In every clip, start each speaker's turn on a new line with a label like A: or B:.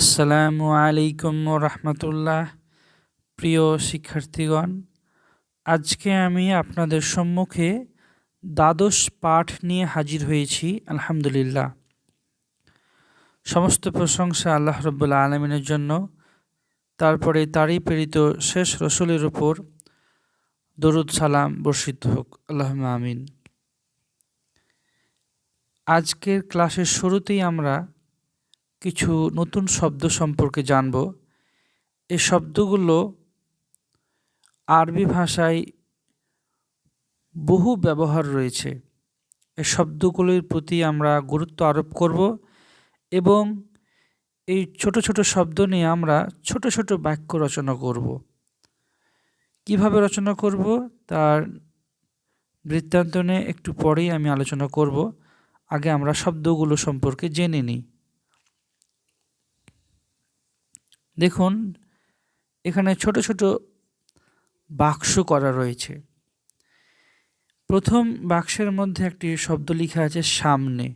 A: আসসালামু আলাইকুম রহমতুল্লাহ। প্রিয় শিক্ষার্থীগণ, আজকে আমি আপনাদের সম্মুখে দ্বাদশ পাঠ নিয়ে হাজির হয়েছি, আলহামদুলিল্লাহ। সমস্ত প্রশংসা আল্লাহ রব্বুল্লা আলমিনের জন্য। তারপরে তারই প্রেরিত শেষ রসুলের উপর দরুদ সালাম বর্ষিত হোক আল্লাহ আমিন। আজকের ক্লাসের শুরুতেই আমরা কিছু নতুন শব্দ সম্পর্কে জানব। এ শব্দগুলো আরবি ভাষায় বহু ব্যবহার রয়েছে। এই শব্দগুলির প্রতি আমরা গুরুত্ব আরোপ করব এবং এই ছোট ছোট শব্দ নিয়ে আমরা ছোট ছোট বাক্য রচনা করব। কীভাবে রচনা করব তার বৃত্তান্ত নিয়ে একটু পরেই আমি আলোচনা করব। আগে আমরা শব্দগুলো সম্পর্কে জেনে নিই। দেখুন, এখানে ছোট ছোট বাক্স করা রয়েছে। প্রথম বাক্সের মধ্যে একটি শব্দ লেখা আছে, সামনে।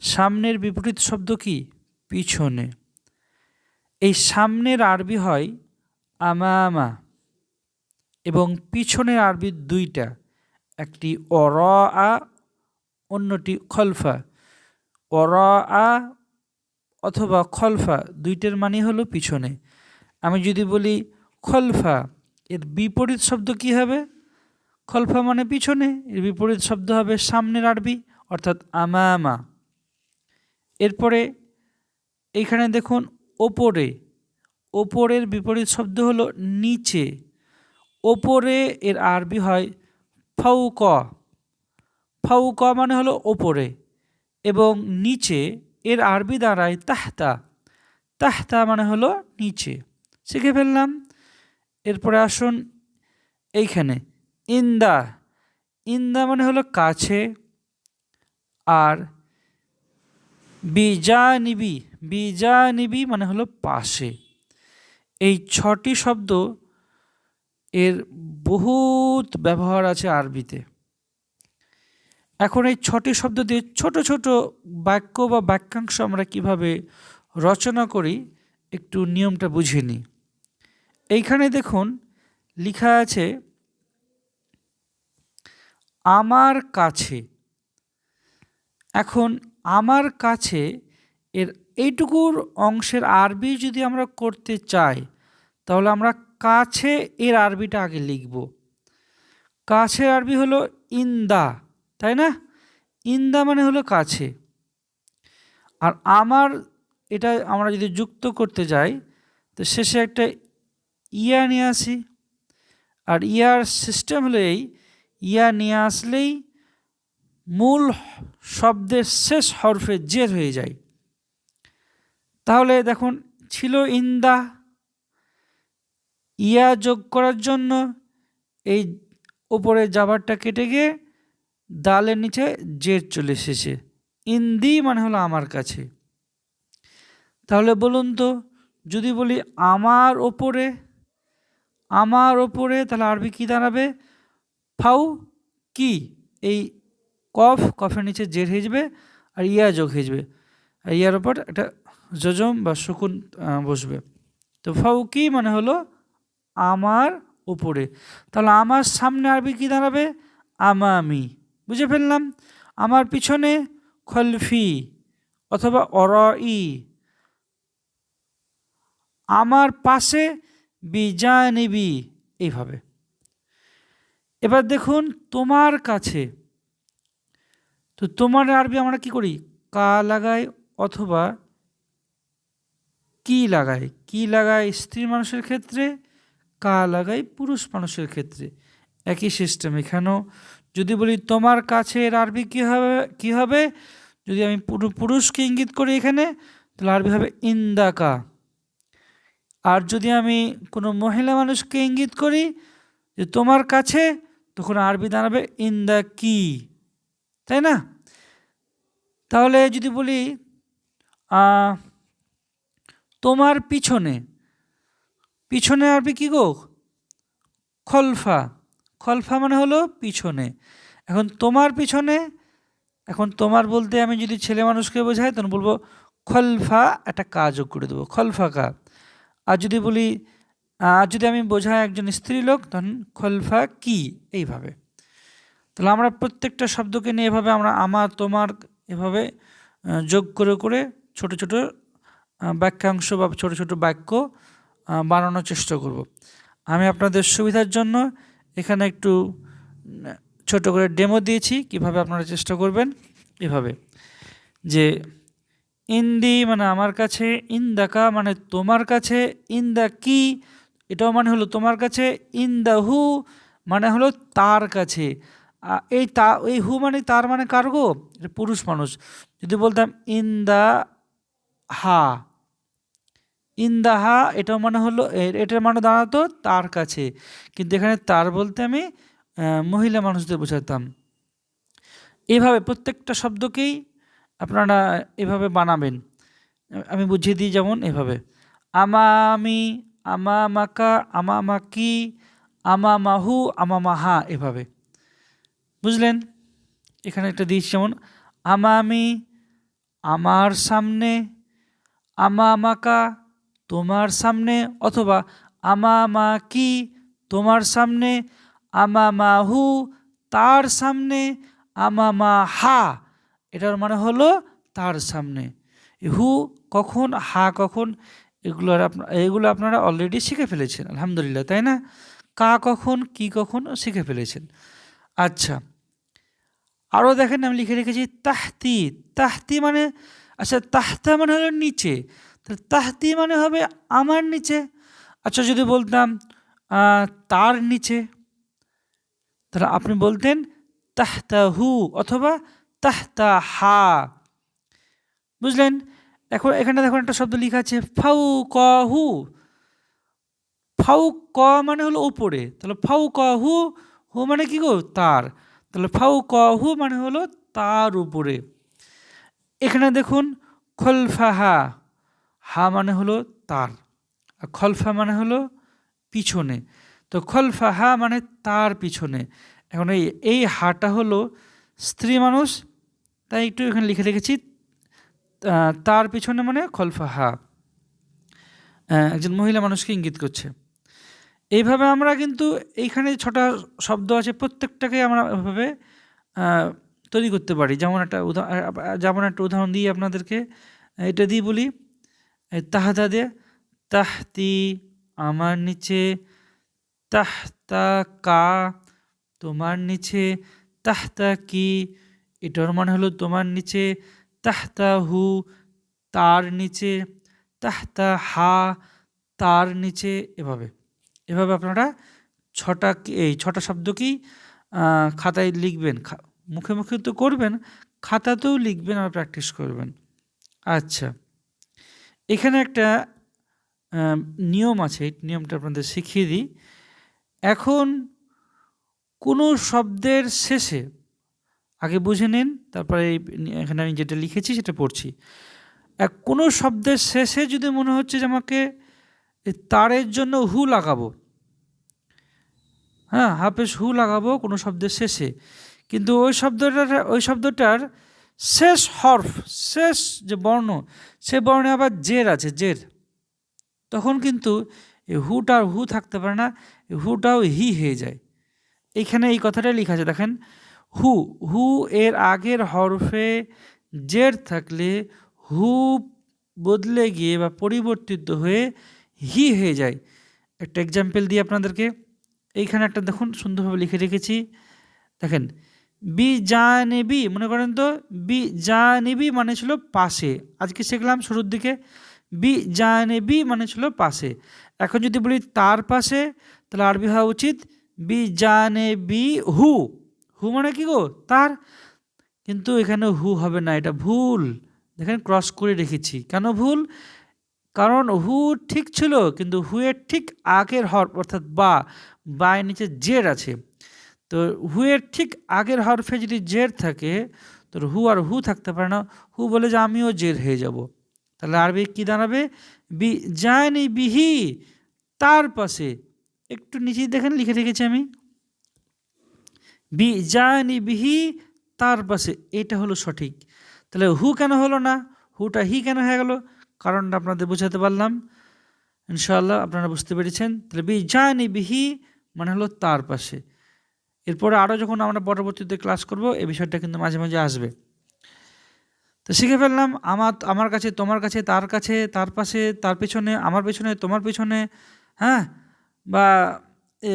A: সামনের বিপরীত শব্দ কি? পিছনে। এই সামনের আরবি হয়, আমামা। এবং পিছনের আরবি দুইটা, একটি অর আ অন্যটি খলফা। অর আ অথবা খলফা দুইটার মানে হলো পিছনে। আমি যদি বলি খলফা, এর বিপরীত শব্দ কি হবে? খলফা মানে পিছনে, এর বিপরীত শব্দ হবে সামনের আরবি, অর্থাৎ আমামা। এরপরে এইখানে দেখুন ওপরে। ওপরের বিপরীত শব্দ হলো নিচে। ওপরে এর আরবি হয় ফাউক। ফাউক মানে হলো ওপরে এবং নিচে এর আরবি দাঁড়ায় তাহতা। তাহতা মানে হলো নিচে। শিখে ফেললাম। এরপরে আসুন এইখানে। ইন্দা। ইন্দা মানে হলো কাছে। আর বিজা নিবি বিজা নিবি মানে হলো পাশে। এই ছটি শব্দ এর বহুত ব্যবহার আছে আরবিতে। এখন এই ছটি শব্দ দিয়ে ছোট ছোট বাক্য বা বাক্যাংশ আমরা কীভাবে রচনা করি, একটু নিয়মটা বুঝে নিই। এইখানে দেখুন, লেখা আছে, আমার কাছে। এখন, আমার কাছে এর এইটুকুর অংশের আরবি যদি আমরা করতে চাই, তাহলে আমরা কাছে এর আরবিটা আগে লিখব। কাছের আরবি হলো ইন্দা। তাই না? ইন্দা মানে হলো কাছে। আর আমার এটা আমরা যদি যুক্ত করতে যাই, তো শেষে একটা ইয়া নিয়ে আসি। আর ইয়ার সিস্টেম হলো এই, ইয়া নিয়ে আসলেই মূল শব্দের শেষ হরফে জের হয়ে যায়। তাহলে দেখুন, ছিল ইন্দা। ইয়া যোগ করার জন্য এই ওপরে জাবারটা কেটে গিয়ে দালের নিচে জের চলে এসেছে। ইন্দি মানে হলো আমার কাছে। তাহলে বলুন তো, যদি বলি আমার ওপরে আমার ওপরে, তাহলে আরবি কি দাঁড়াবে? ফাউ কি? এই কফ, কফের নিচে জের যাবে আর ইয়া যোগ যাবে আর ইয়ার ওপর একটা যজম বা শকুন বসবে। তো ফাউ কি মানে হলো আমার উপরে তাহলে আমার সামনে আরবি কি দাঁড়াবে? আমামি। বুঝে ফেললাম। আমার পিছনে খলফি অথবা অর ই আমার পাশে বিজানিবি। এইভাবে। এবার দেখুন তোমার কাছে। তো তোমার আরবি আমরা কি করি? কা লাগাই অথবা কি লাগাই? কি লাগাই স্ত্রী মানুষের ক্ষেত্রে? কা লাগাই পুরুষ মানুষের ক্ষেত্রে। একই সিস্টেম এখানেও যদি বলি, তোমার কাছে এর আরবি কী হবে কী হবে? যদি আমি পুরুষকে ইঙ্গিত করি এখানে, তাহলে আরবি হবে, ইন্দাকা। আর যদি আমি কোনো মহিলা মানুষকে ইঙ্গিত করি, যে তোমার কাছে, তখন আরবি দাঁড়াবে ইন্দা কি তাই না? তাহলে যদি বলি তোমার পিছনে। পিছনে আরবি কি গো? খলফা। খলফা মানে হলো পিছনে। এখন তোমার পিছনে, এখন তোমার বলতে আমি যদি ছেলে মানুষকে বোঝাই, তখন বলব খলফা একটা কা যোগ করে দেবো। খলফা কা? আর যদি বলি, আর যদি আমি বোঝাই একজন স্ত্রী লোক, তখন খলফা কি? এইভাবে। তাহলে আমরা প্রত্যেকটা শব্দকে নিয়ে এভাবে আমরা আমার, তোমার এভাবে যোগ করে করে ছোট ছোট বাক্যাংশ বা ছোট ছোট বাক্য বানানোর চেষ্টা করব। আমি আপনাদের সুবিধার জন্য এখানে একটু, ছোট করে ডেমো দিয়েছি, কীভাবে আপনারা চেষ্টা করবেন? এভাবে, যে ইন্দি মানে আমার কাছে ইন ইন্দাকা মানে তোমার কাছে ইন ইন্দা কি, এটাও মানে হলো তোমার কাছে ইন ইন্দা হু মানে হলো তার কাছে। এই তা, এই হু মানে তার মানে কার্গো এটা পুরুষ মানুষ। যদি বলতাম ইন ইন্দা হা ইন্দাহা, এটাও মানে হলো এটার মানে দাঁড়াতো তার কাছে। কিন্তু এখানে তার বলতে আমি মহিলা মানুষদের বোঝাতাম। এভাবে প্রত্যেকটা শব্দকেই আপনারা এভাবে বানাবেন। আমি বুঝিয়ে দিই যেমন এভাবে। আমামি আমামাকা আমামাকি আমামাহু আমামাহা এভাবে। বুঝলেন? এখানে একটা দিয়েছি যেমন আমামি আমার সামনে আমামাকা তোমার সামনে অথবা আমামাকি তোমার সামনে আমামাহু তার সামনে আমামাহা এটার মানে হলো তার সামনে। হু কখন, হা কখন এগুলো এগুলো আপনারা অলরেডি শিখে ফেলেছেন, আলহামদুলিল্লাহ, তাই না? কা কখন, কি কখন শিখে ফেলেছেন। আচ্ছা আরও দেখেন, আমি লিখে রেখেছি তাহতি তাহতি মানে আচ্ছা তাহতা মানে হলো নিচে তাহতি মানে হবে আমার নিচে। আচ্ছা যদি বলতাম তার নিচে, তাহলে আপনি বলতেন তাহতা হু অথবা তাহতা হা বুঝলেন? এখন এখানে দেখুন একটা শব্দ লেখা আছে ফাউ ক হু ফাউ ক মানে হলো উপরে, তাহলে ফাউ ক হু মানে কি গো? তার। তাহলে ফাউ ক হু মানে হলো তার উপরে। এখানে দেখুন, খলফাহা। হা মানে হলো তার আর খলফা মানে হলো পিছনে। তো খলফা হা মানে তার পিছনে। এখন এই এই হাটা হলো স্ত্রী মানুষ তাই একটু এখানে লিখে রেখেছি তার পিছনে মানে খলফাহা আহ, একজন মহিলা মানুষকে ইঙ্গিত করছে। এইভাবে আমরা কিন্তু এইখানে ছটা শব্দ আছে প্রত্যেকটাকে আমরা এভাবে তৈরি করতে পারি। যেমন একটা উদাহরণ যেমন একটা উদাহরণ দিই আপনাদেরকে এটা দিয়ে বলি তাহাতা দিয়ে, তাহতি আমার নিচে, তাহতা কা তোমার নিচে, তাহতা কি? এটার মানে হলো তোমার নিচে, তাহতা হু তার নিচে, তাহতা হা তার নিচে, এভাবে। এভাবে আপনারা ছটা এই ছটা শব্দ কি খাতায় লিখবেন। মুখে মুখে তো করবেন, খাতাতেও লিখবেন আর প্র্যাকটিস করবেন। আচ্ছা। এখানে একটা নিয়ম আছে, এই নিয়মটা আপনাদের শিখিয়ে দিই। এখন কোনো শব্দের শেষে, আগে বুঝে নিন, তারপরে এখানে আমি যেটা লিখেছি সেটা পড়ছি। এক, কোনো শব্দের শেষে যদি মনে হচ্ছে যে আমাকে তারের জন্য হু লাগাবো হ্যাঁ হাফেজ হু লাগাবো কোনো শব্দের শেষে, কিন্তু ওই শব্দটার ওই শব্দটার শেষ হরফ, শেষ যে বর্ণ, সে বর্ণে আবার জের আছে, জের। তখন কিন্তু এই হুটা হু থাকতে পারে না হুটাও হি হয়ে যায়। এইখানে এই কথাটাই লেখা আছে, দেখেন, হু হু এর আগের হরফে জের থাকলে হু বদলে গিয়ে বা পরিবর্তিত হয়ে হি হয়ে যায়। একটা এক্সাম্পল দিই আপনাদেরকে, এইখানে একটা দেখুন সুন্দরভাবে লিখে রেখেছি। দেখেন বি জানেবি মনে করেন তো? বি জানেবি মানে ছিল পাশে। আজকে শিখলাম শুরুর দিকে। বি জানেবি মানে ছিল পাশে। এখন যদি বলি তার পাশে, তাহলে আরবি হওয়া উচিত বি জানেবি হু। হু মানে কি গো? তার। কিন্তু এখানে হু হবে না, এটা ভুল। দেখেন ক্রস করে রেখেছি। কেন ভুল? কারণ হু ঠিক ছিল, কিন্তু হুয়ের ঠিক আগের হর, অর্থাৎ বা বায়ের নিচে জের আছে। তো হুয়ের ঠিক আগের হরফে যদি জের থাকে তো হু আর হু থাকতে পারে না। হু বলে যে আমিও জের হয়ে যাব। তাহলে আরবি কি দাঁড়াবে? বি জানি বিহি, তার পাশে। একটু নিচেই দেখেন, লিখে রেখেছি আমি। বি জানি বিহি, তার পাশে। এটা হলো সঠিক। তাহলে হু কেন হলো না? হুটা হি কেন হয়ে গেল? কারণটা আপনাদের বোঝাতে পারলাম। ইনশাআল্লাহ আপনারা বুঝতে পেরেছেন। তাহলে বি জানি বিহি মানে হলো তার পাশে। এরপরে আরও যখন আমরা পরবর্তীতে ক্লাস করব এই বিষয়টা কিন্তু মাঝে মাঝে আসবে। তো শিখে ফেললাম আমার আমার কাছে তোমার কাছে তার কাছে তার পাশে তার পেছনে আমার পেছনে তোমার পেছনে হ্যাঁ? বা এ,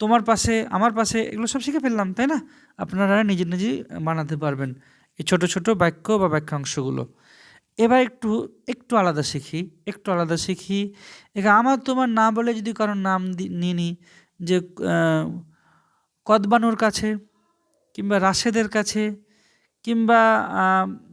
A: তোমার পাশে আমার পাশে এগুলো সব শিখে ফেললাম তাই না? আপনারা নিজে নিজেই বানাতে পারবেন এই ছোট ছোট বাক্য বা বাক্যাংশগুলো এবার একটু একটু আলাদা শিখি একটু আলাদা শিখি। এখানে আমার তোমার না বলে যদি কারোর নাম নিই যে কদবানুর কাছে কিংবা রাশেদের কাছে কিংবা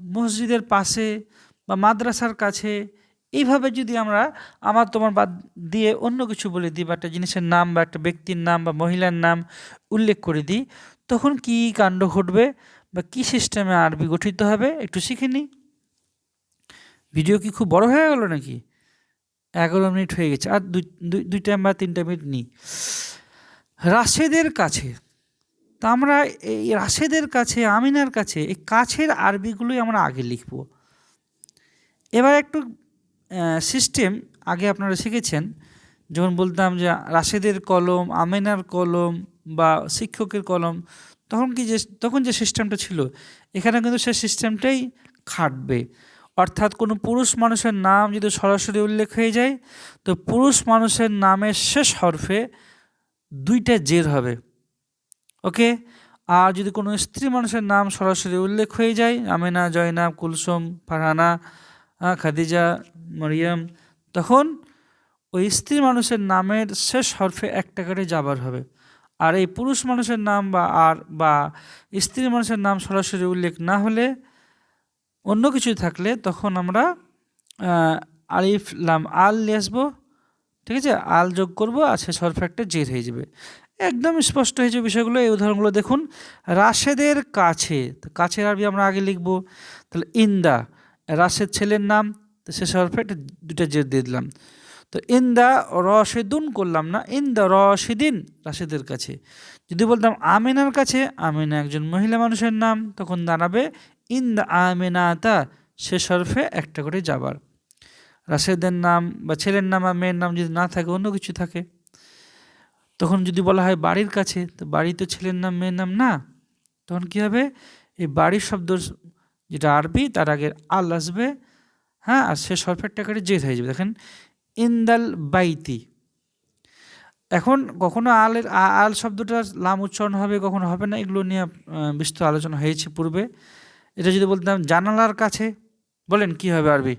A: মসজিদের পাশে বা মাদ্রাসার কাছে, এইভাবে যদি আমরা আমার, তোমার বাদ দিয়ে অন্য কিছু বলে দিই বা একটা জিনিসের নাম বা একটা ব্যক্তির নাম বা মহিলার নাম উল্লেখ করে দিই, তখন কি কাণ্ড ঘটবে বা কি সিস্টেমে আরবি গঠিত হবে? একটু শিখে নিই। ভিডিও কি খুব বড় হয়ে গেল নাকি? এগারো মিনিট হয়ে গেছে। আর দুই, দুই- দুইটা বা তিনটা মিনিট নিই। রাশেদের কাছে, তা আমরা এই রাশেদের কাছে, আমিনার কাছে, এই কাছের আরবিগুলোই আমরা আগে লিখব। এবার একটু সিস্টেম আগে আপনারা শিখেছেন, যখন বলতাম যে রাশেদের কলম, আমিনার কলম বা শিক্ষকের কলম, তখন কি যে, তখন যে সিস্টেমটা ছিল, এখানে কিন্তু সেই সিস্টেমটাই খাটবে। অর্থাৎ কোনো পুরুষ মানুষের নাম যদি সরাসরি উল্লেখ হয়ে যায়, তো পুরুষ মানুষের নামের শেষ হরফে দুইটা জের হবে, ওকে? আর যদি কোনো স্ত্রী মানুষের নাম সরাসরি উল্লেখ হয়ে যায়, আমেনা, জয়নাব, কুলসুম, ফারহানা খাদিজা, মরিয়ম, তখন ওই স্ত্রী মানুষের নামের শেষ হরফে একটা করে যাবার হবে। আর এই পুরুষ মানুষের নাম বা আর বা স্ত্রী মানুষের নাম সরাসরি উল্লেখ না হলে অন্য কিছু থাকলে তখন আমরা আলিফ, লাম, আল আসব ঠিক আছে? আল যোগ করব, আর শেষ হরফে একটা জের হয়ে যাবে। একদম স্পষ্ট হয়েছে বিষয়গুলো। এই উদাহরণগুলো দেখুন। রাশেদের কাছে কাছের আরবি আমরা আগে লিখব। তাহলে ইন্দা, রাশেদ ছেলের নাম, তো শেষ হরফে একটা দুটা জের দিয়ে দিলাম। তো ইন্দা রশেদুন করলাম না, ইন্দা রশেদিন রাশেদের কাছে। যদি বলতাম আমিনার কাছে, আমিনা একজন মহিলা মানুষের নাম, তখন দাঁড়াবে, ইন্দা আমিনাতা শেষ হরফে একটা করে যাবার। রাশেদের নাম বা ছেলের নাম বা মেয়ের নাম যদি না থাকে, অন্য কিছু থাকে। তখন যদি বলা হয় বাড়ির কাছে, তো বাড়ি তো ছেলের নাম, মেয়ের নাম না, তখন কী হবে? এই বাড়ির শব্দ যেটা আরবি, তার আগে আল আসবে হ্যাঁ আর সে সরফেরটা করে জেদ হয়ে যাবে। দেখেন, ইন্দাল বাইতি। এখন কখনো আলের আল শব্দটা লাম উচ্চারণ হবে, কখনো হবে না, এগুলো নিয়ে বিস্তর আলোচনা হয়েছে পূর্বে। এটা যদি বলতাম জানালার কাছে, বলেন কি হবে আরবি?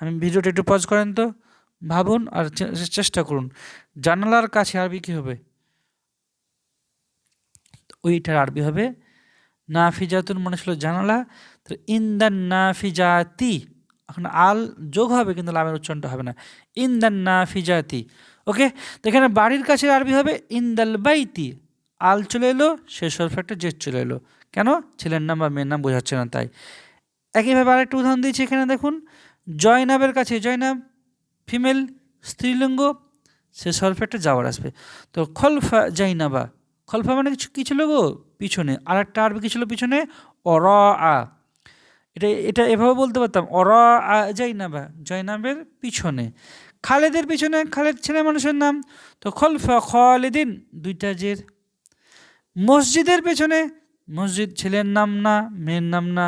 A: আমি ভিডিওটা একটু পজ করেন তো। ভাবুন আর চেষ্টা করুন। জানালার কাছে আরবি কি হবে? ওইটার আরবি হবে, নাফিজাতুন মানে ছিল জানালা। তো ইন্দান নাফিজাতি এখন আল যোগ হবে, কিন্তু লামের উচ্চারণটা হবে না। ইন্দান নাফিজাতি ওকে? তো এখানে বাড়ির কাছে আরবি হবে, ইন্দাল বাইতি আল চলে এলো, শেষ হরফে একটা জেট চলে এলো। কেন? ছেলের নাম বা মেয়ের নাম বোঝাচ্ছে না তাই। একইভাবে আরেকটা উদাহরণ দিয়েছি এখানে, দেখুন। জয়নাবের কাছে, জয়নাব ফিমেল স্ত্রীলিঙ্গ, সে সরফে একটা যাওয়ার আসবে। তো খলফা জাইনাবা খলফা মানে কিছু, কী ছিল গো? পিছনে আর একটা আরবি কী ছিল পিছনে? অর আ এটা এটা এভাবে বলতে পারতাম অর আ জাইনাবা জয়নাবের পিছনে। খালেদের পিছনে, খালেদ ছেলে মানুষের নাম। তো খলফা খালেদিন, দুইটা জের। মসজিদের পেছনে, মসজিদ ছেলের নাম না, মেয়ের নাম না,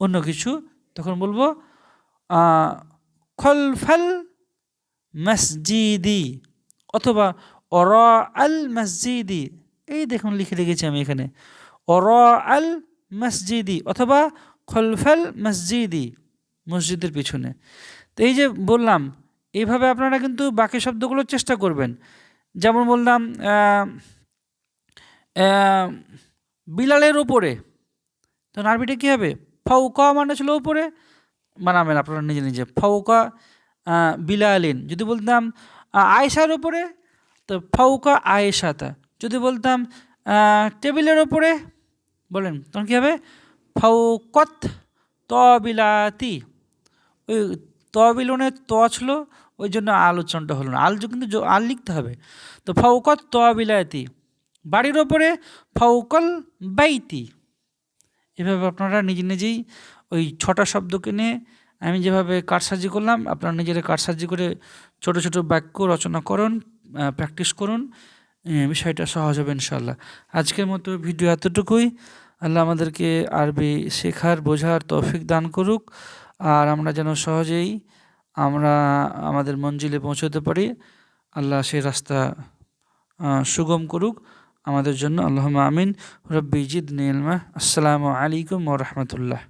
A: অন্য কিছু। তখন বলব খলফাল মসজিদি অথবা অর আল মসজিদি। এই দেখুন, লিখে রেখেছি আমি এখানে। অর আল মসজিদি অথবা খলফাল মসজিদি মসজিদের পিছনে। তো এই যে বললাম এইভাবে আপনারা কিন্তু বাকি শব্দগুলো চেষ্টা করবেন। যেমন বললাম বিলালের ওপরে তো আরবিটা কী হবে? ফাউকা মানে ছিল ওপরে বানাবেন আপনারা নিজে নিজে। ফাউকা বিলালিন। যদি বলতাম আয়েশার ওপরে তো ফাউকা আয়েশাতা। যদি বলতাম টেবিলের ওপরে বলেন, তখন কী হবে? ফাউকত তবিলাতি। ওই তবিলনের ত ছিল, ওই জন্য আলোচনটা হলো না। আল যে কিন্তু আল লিখতে হবে। তো ফাউকত তবিলাতি। বাড়ির ওপরে ফাউকল বাইতি। এভাবে আপনারা নিজে নিজেই ওই ছটা শব্দকে নিয়ে আমি যেভাবে কারসাজি করলাম, আপনারা নিজেরা কারসাজি করে ছোট ছোট বাক্য রচনা করুন প্র্যাকটিস করুন বিষয়টা সহজ হবে ইনশাল্লাহ আজকের মতো ভিডিও এতটুকুই। আল্লাহ আমাদেরকে আরবি শেখার, বোঝার তৌফিক দান করুক। আর আমরা যেন সহজেই আমরা আমাদের মঞ্জিলে পৌঁছতে পারি, আল্লাহ সেই রাস্তা সুগম করুক। আমাদের জন্য আল্লাহ আমিন। রব্বি জিদ নিলমা আসসালামু আলাইকুম ও রহমতুল্লাহ।